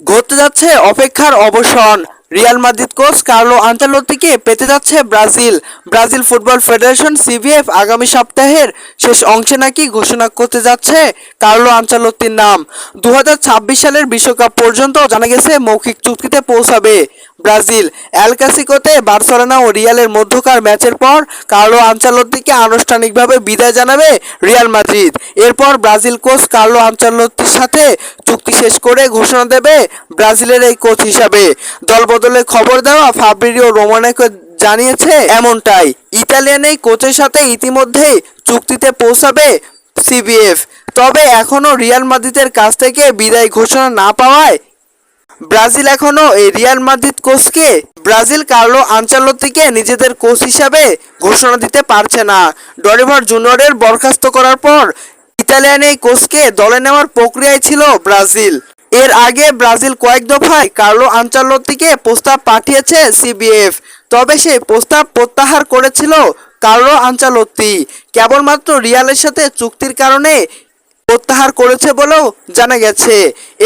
ঘটতে যাচ্ছে অপেক্ষার অবসান। রিয়াল মাদ্রিদ কোচ কার্লো আঞ্চালোত্তিকে পেতে যাচ্ছে Brazil. Brazil football federation CBF আগামী সপ্তাহের শেষ অংশে নাকি ঘোষণা করতে যাচ্ছে কার্লো আঞ্চালোত্তির নাম। দু হাজার ছাব্বিশ সালের বিশ্বকাপ পর্যন্ত জানা গেছে মৌখিক চুক্তিতে পৌঁছাবে। ব্রাজিল। এল ক্লাসিকোতে বার্সেলোনা ও রিয়ালের মধ্যকার ম্যাচের পর কার্লো আঞ্চালোত্তিকে আনুষ্ঠানিকভাবে বিদায় জানাবে রিয়াল মাদ্রিদ। এরপর ব্রাজিল কোচ কার্লো আঞ্চালোত্তির সাথে চুক্তি শেষ করে ঘোষণা দেবে ব্রাজিলের এই কোচ হিসাবে। দলবদলের খবর দেওয়া ফাব্রিও রোমানেকে জানিয়েছে এমনটাই। ইতালিয়ান এই কোচের সাথে ইতিমধ্যেই চুক্তিতে পৌঁছাবে সিবিএফ তবে এখনও রিয়াল মাদ্রিদের কাছ থেকে বিদায় ঘোষণা না পাওয়ায় ব্রাজিল এখনও এই রিয়াল মাদ্রিদ কোচকে ব্রাজিল কার্লো আঞ্চালোত্তিকে নিজেদের কোচ হিসাবে ঘোষণা দিতে পারছে না। ডরিভার জুনিয়রের বরখাস্ত করার পর ইতালিয়ান এই কোচকে দলে নেওয়ার প্রক্রিয়ায় ছিল ব্রাজিল। এর আগে ব্রাজিল কয়েক দফায় কার্লো আঞ্চালোত্তিকে প্রস্তাব পাঠিয়েছে সিবিএফ, তবে সেই প্রস্তাব প্রত্যাহার করেছিল কার্লো আঞ্চালোত্তি কেবলমাত্র রিয়ালের সাথে চুক্তির কারণে প্রত্যাহার করেছে বলেও জানা গেছে।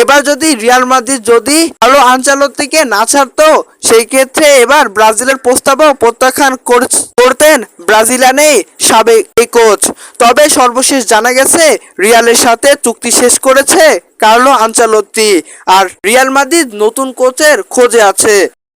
এবার যদি রিয়াল মাদ্রিদ যদি ভালো আঞ্চালত্তিকে না ছাড়তো, সেই ক্ষেত্রে এবার ব্রাজিলের প্রস্তাবও প্রত্যাখ্যান করতেন ব্রাজিলিয়ানে সাবেক এই কোচ। তবে সর্বশেষ জানা গেছে, রিয়ালের সাথে চুক্তি শেষ করেছে কার্লো আঞ্চালত্তি আর রিয়াল মাদ্রিদ নতুন কোচের খোঁজে আছে।